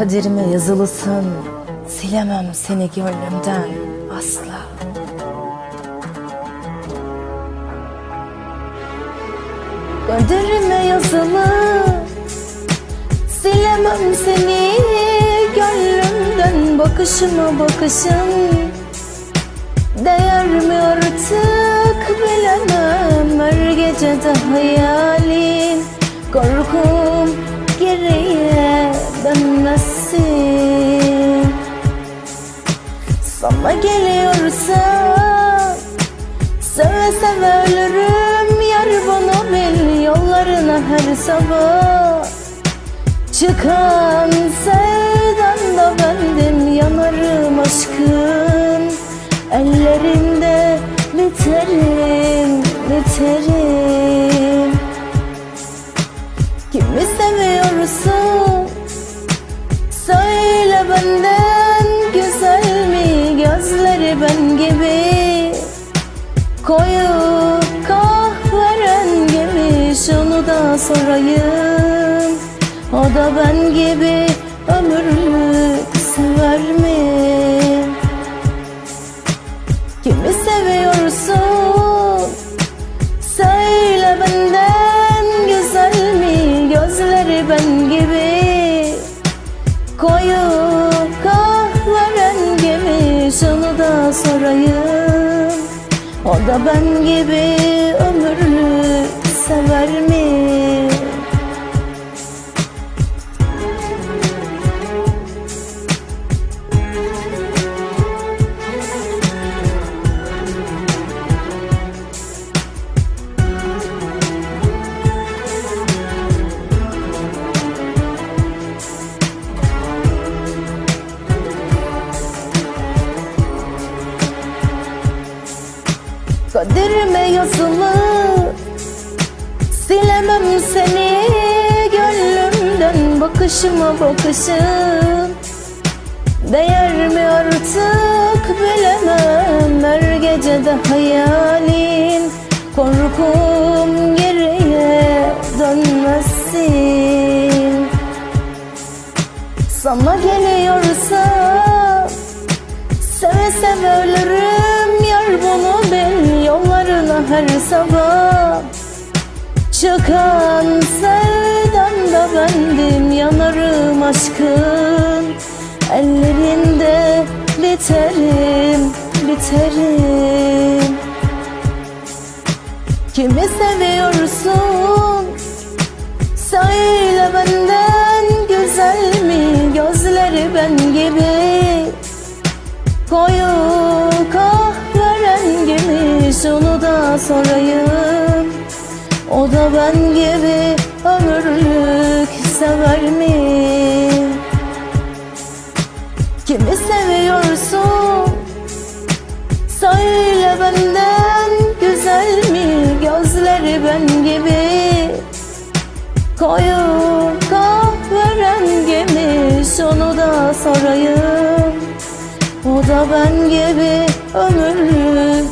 Kaderime yazılısın Silemem seni gönlümden asla. Kaderime yazılı Silemem seni gönlümden. Bakışıma bakışın Değer mi artık bilemem. Her gecede hayalin Korkum geriye dönmesin Sana geliyorsa Seve seve ölürüm Yar bunu bil. Yollarına her sabah. Çıkan sevdan da bendim Yanarım aşkın. Ellerinde biterim, biterim. Kimi seviyorsun Koyu kahverengi Şunu da sorayım. O da ben gibi ömürlük Da ben gibi ömürlük sever mi Kaderime yazılı. Silemem seni gönlümden Bakışıma bakışım Değer mi artık bilemem Her gecede hayalin. Korkum geriye dönmesin. Sana geliyorsa Seve seve ölürüm her sabah Çıkan sevdan da bendim Yanarım aşkın. Ellerinde biterim, biterim. Kimi seviyorsun? Söyle benden güzel mi? Gözleri ben gibi. Koyu sorayım. O da ben gibi ömürlük sever mi? Kimi seviyorsun? Söyle benden güzel mi? Gözleri ben gibi. Koyu kahverengi mi Şunu da sorayım. O da ben gibi ömürlük